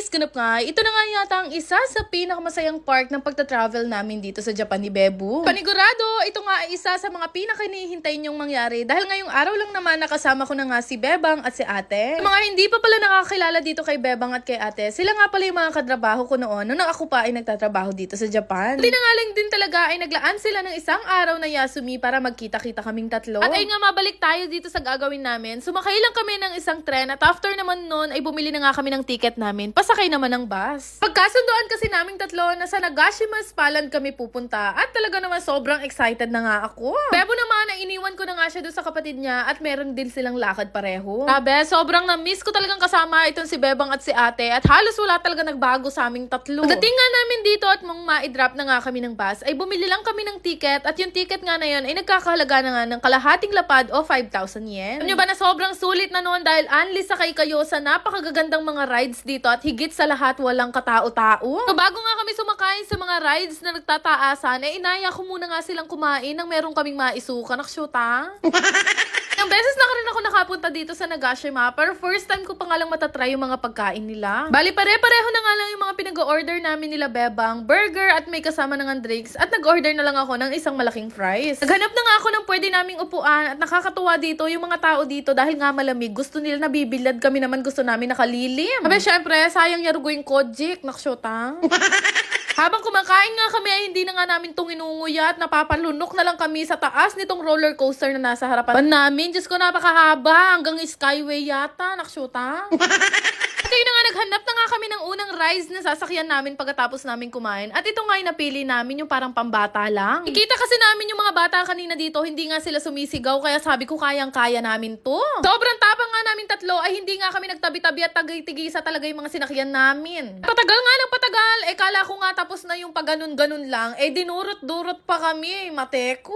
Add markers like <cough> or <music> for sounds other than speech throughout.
guys, ganap nga. Ito na nga yata ang isa sa pinakamasayang part ng pagta-travel namin dito sa Japan ni Bebu. Panigurado, ito nga ay isa sa mga pinakahinihintay niyong mangyari dahil ngayong araw lang naman nakasama ko na nga si Bebang at si ate. Sa mga hindi pa pala nakakilala dito kay Bebang at kay ate, sila nga pala yung mga katrabaho ko noon nung ako pa ay nagtatrabaho dito sa Japan. Hindi na nga lang din talaga ay naglaan sila ng isang araw na Yasumi para magkita-kita kaming tatlo. At ay nga mabalik tayo dito sa gagawin namin. Sumakay lang kami ng isang tren at after naman nun ay bumili na nga kami ng ticket namin. Pasakay naman ng bus. Pagkasunduan kasi naming tatlo na sa Nagashimas Paland kami pupunta at talaga naman sobrang excited na nga ako. Bebo naman na iniwan ko na nga siya doon sa kapatid niya at meron din silang lakad pareho. Sabi, sobrang na-miss ko talagang kasama itong si Bebang at si ate at halos wala talaga nagbago sa aming tatlo. Pagdating nga namin dito at mong ma-drop na nga kami ng bus ay bumili lang kami ng ticket at yung ticket nga na yun ay nagkakahalaga na nga ng kalahating lapad o 5,000 yen. Alam nyo ba na sobrang sulit na noon dahil unli sakay kayo sa napakagagandang mga rides dito at higit sa lahat walang katao-tao. So bago nga kami sumakay sa mga rides na nagtataasan, eh inaya ko muna nga silang kumain nang meron kaming maisukan. Naksyuta. <laughs> Ilang beses na ka rin ako nakapunta dito sa Nagashima, pero first time ko pa nga lang matatry yung mga pagkain nila. Bali, pare-pareho na nga lang yung mga pinag-order namin nila Bebang, burger at may kasama ng drinks, at nag-order na lang ako ng isang malaking fries. Naghanap na nga ako ng pwede naming upuan, at nakakatuwa dito yung mga tao dito dahil nga malamig, gusto nila nabibilad, kami naman gusto namin nakalilim. Sabi, syempre, sayang yarugo yung kojik, naksyotang. <laughs> Habang kumakain nga kami ay hindi na nga namin itong inunguya at napapalunok na lang kami sa taas nitong roller coaster na nasa harapan namin. Diyos ko, napakahaba. Hanggang skyway yata. Naksyuta. <laughs> At yun na nga, naghanap na nga kami ng unang rides na sasakyan namin pagkatapos namin kumain. At ito nga yung napili namin, yung parang pambata lang. Ikita kasi namin yung mga bata kanina dito, hindi nga sila sumisigaw, kaya sabi ko kayang-kaya namin to. Sobrang tapang nga namin tatlo, ay hindi nga kami nagtabi-tabi at tagay-tigisa talaga yung mga sinakyan namin. Patagal nga ng patagal, eh kala ko nga tapos na yung paganon-ganon lang, eh dinurot-durot pa kami, mateko.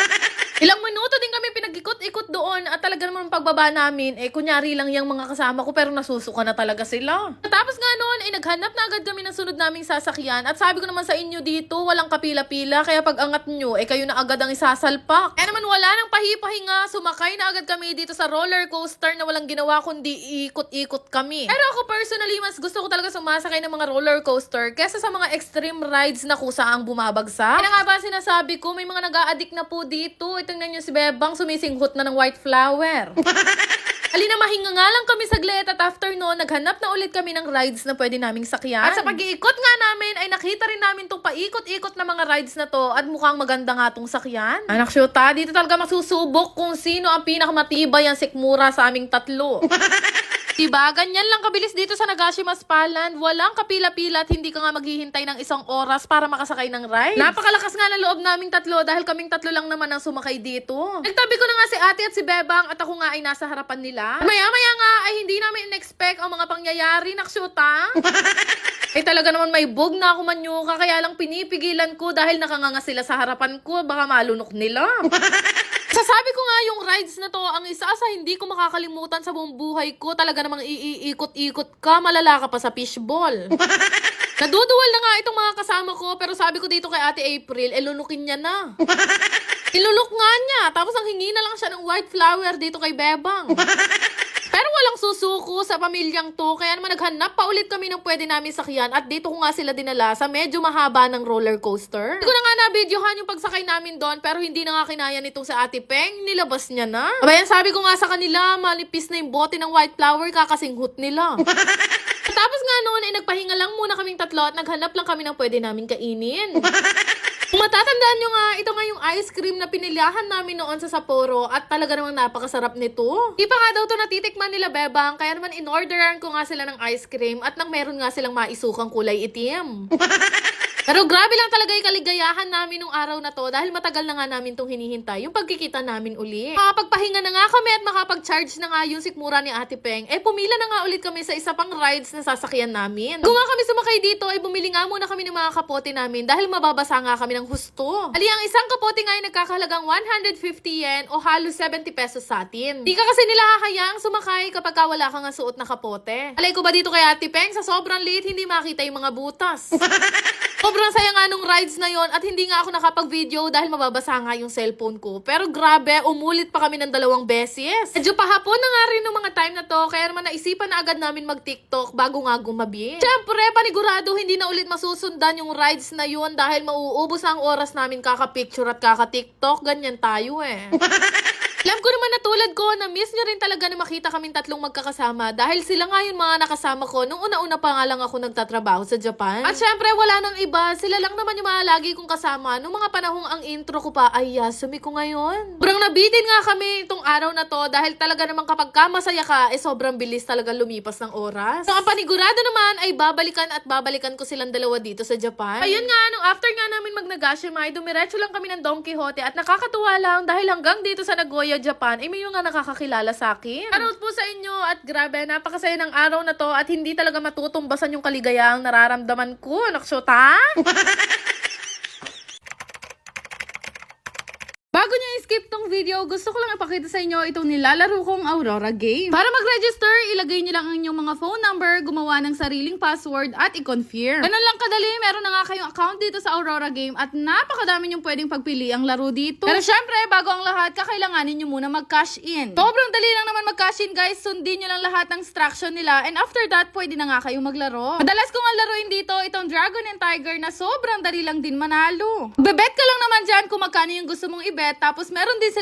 <laughs> Ilang minuto din kami pinag-ikot-ikot doon at talaga naman pagbaba namin, eh kunyari lang yung mga kasama ko pero nasusuka na talaga sila. Tapos nga noon, eh naghanap na agad kami ng sunod naming sasakyan at sabi ko naman sa inyo dito, walang kapila-pila kaya pag angat nyo, eh kayo na agad ang isasalpak. Kaya naman wala nang pahipahinga, sumakay na agad kami dito sa roller coaster na walang ginawa kundi ikot-ikot kami. Pero ako personally, mas gusto ko talaga sumasakay ng mga roller coaster kesa sa mga extreme rides na kusaang bumabagsak. Kaya nga ba sinasabi ko, may mga nag-a-addict na po dito. Ito tingnan nyo si Bebang, sumisinghot na ng white flower. <laughs> Alina, mahinga nga lang kami saglit at after noon, naghanap na ulit kami ng rides na pwede naming sakyan. At sa pag-iikot nga namin, ay nakita rin namin tong paikot-ikot na mga rides na to at mukhang maganda nga tong sakyan. Anak syuta, dito talaga masusubok kung sino ang pinakamatibay ang sikmura sa aming tatlo. <laughs> Diba? Ganyan lang kabilis dito sa Nagashimas Paland. Walang kapila-pila at hindi ka nga maghihintay ng isang oras para makasakay ng ride. Napakalakas nga ng loob naming tatlo dahil kaming tatlo lang naman ang sumakay dito. Nagtabi ko na nga si ate at si Bebang at ako nga ay nasa harapan nila. Maya-maya nga ay hindi namin in-expect ang mga pangyayari. Naksyuta. Eh <laughs> talaga naman may bug na ako manyuka kaya lang pinipigilan ko dahil nakanganga sila sa harapan ko. Baka malunok nila. <laughs> Sasabi ko nga yung rides na to, ang isa sa hindi ko makakalimutan sa buong buhay ko, talaga namang iikot-ikot ka, malala ka pa sa fishball. <laughs> Naduduwal na nga itong mga kasama ko, pero sabi ko dito kay Ate April, eh lunukin niya na. <laughs> Ilunok nga niya, tapos ang hingi na lang siya ng white flower dito kay Bebang. <laughs> Walang susuko sa pamilyang to, kaya naman naghanap pa ulit kami ng pwede namin sakyan at dito ko nga sila dinala sa medyo mahaba ng roller coaster. Hindi ko na nga na-videohan yung pagsakay namin doon pero hindi na nga kinaya nitong sa Ate Peng, nilabas niya na. Abayan, sabi ko nga sa kanila, malipis na yung bote ng white flower, kakasinghot nila. <laughs> Tapos nga noon, eh, nagpahinga lang muna kaming tatlo at naghanap lang kami ng pwede namin kainin. <laughs> Kung matatandaan nyo nga, ito nga yung ice cream na pinilahan namin noon sa Sapporo at talaga namang napakasarap nito. Di pa nga daw to natitikman nila Bebang, kaya naman in-orderan ko nga sila ng ice cream at nang meron nga silang maisukang kulay itim. <laughs> Pero grabe lang talaga yung kaligayahan namin nung araw na to dahil matagal na nga namin tong hinihintay, yung pagkikita namin uli. Makapagpahinga na nga kami at makapag-charge na nga yung sikmura ni Ate Peng, eh pumila na nga ulit kami sa isa pang rides na sasakyan namin. Kung nga kami sumakay dito, ay bumili nga muna kami ng mga kapote namin dahil mababasa nga kami ng husto. Ali, ang isang kapote nga ay nagkakahalagang 150 yen o halos 70 pesos sa atin. Di ka kasi nila hahayaang sumakay kapag ka wala ka nga suot na kapote. Alay ko ba dito kay Ate Peng, sa sobrang liit hindi makita yung mga butas. <laughs> Sobrang saya nga nung rides na yon at hindi nga ako nakapag-video dahil mababasa nga yung cellphone ko. Pero grabe, umulit pa kami ng dalawang beses. Medyo pahapon na nga rin ng mga time na to, kaya naman naisipan na agad namin mag-TikTok bago nga gumabi. Siyempre, panigurado hindi na ulit masusundan yung rides na yun dahil mauubos ang oras namin kaka-picture at kaka-TikTok. Ganyan tayo eh. <laughs> Alam ko naman na tulad ko, na miss nyo rin talaga na makita kaming tatlong magkakasama dahil sila nga yung mga nakasama ko nung una-una pa nga lang ako nagtatrabaho sa Japan. At syempre, wala nang iba. Sila lang naman yung mga lagi kong kasama nung mga panahong ang intro ko pa ay yasumi ko ngayon. Sobrang nabitin nga kami itong araw na to dahil talaga naman kapag ka masaya ka, eh sobrang bilis talaga lumipas ng oras. So, ang panigurado naman ay babalikan at babalikan ko silang dalawa dito sa Japan. Ayun nga, nung after nga namin mag-Nagashima, ay dumiretso lang kami ng Don Quixote at nakakatuwa lang dahil hanggang dito sa Nagoya, Japan, ay may mga nakakakilala sa akin. Shoutout po sa inyo at grabe, napakasaya ng araw na to at hindi talaga matutumbasan yung kaligayang nararamdaman ko. Naksyota! <laughs> Bago nyo i-skip tong video, gusto ko lang ipakita sa inyo itong nilalaro kong Aurora game. Para mag-register, ilagay nyo lang ang inyong mga phone number, gumawa ng sariling password at i-confirm. Ganun lang kadali, meron na nga kayong account dito sa Aurora game at napakadami nyong pwedeng pagpili ang laro dito. Pero syempre, bago ang lahat, kakailanganin nyo muna mag-cash in. Sobrang dali lang naman mag-cash in guys, sundin nyo lang lahat ng instruction nila and after that, pwede na nga kayong maglaro. Madalas ko nga laruin dito itong Dragon and Tiger na sobrang dali lang din manalo. Bebet ka lang naman dyan kung magkano yung gusto mong ibet tapos meron din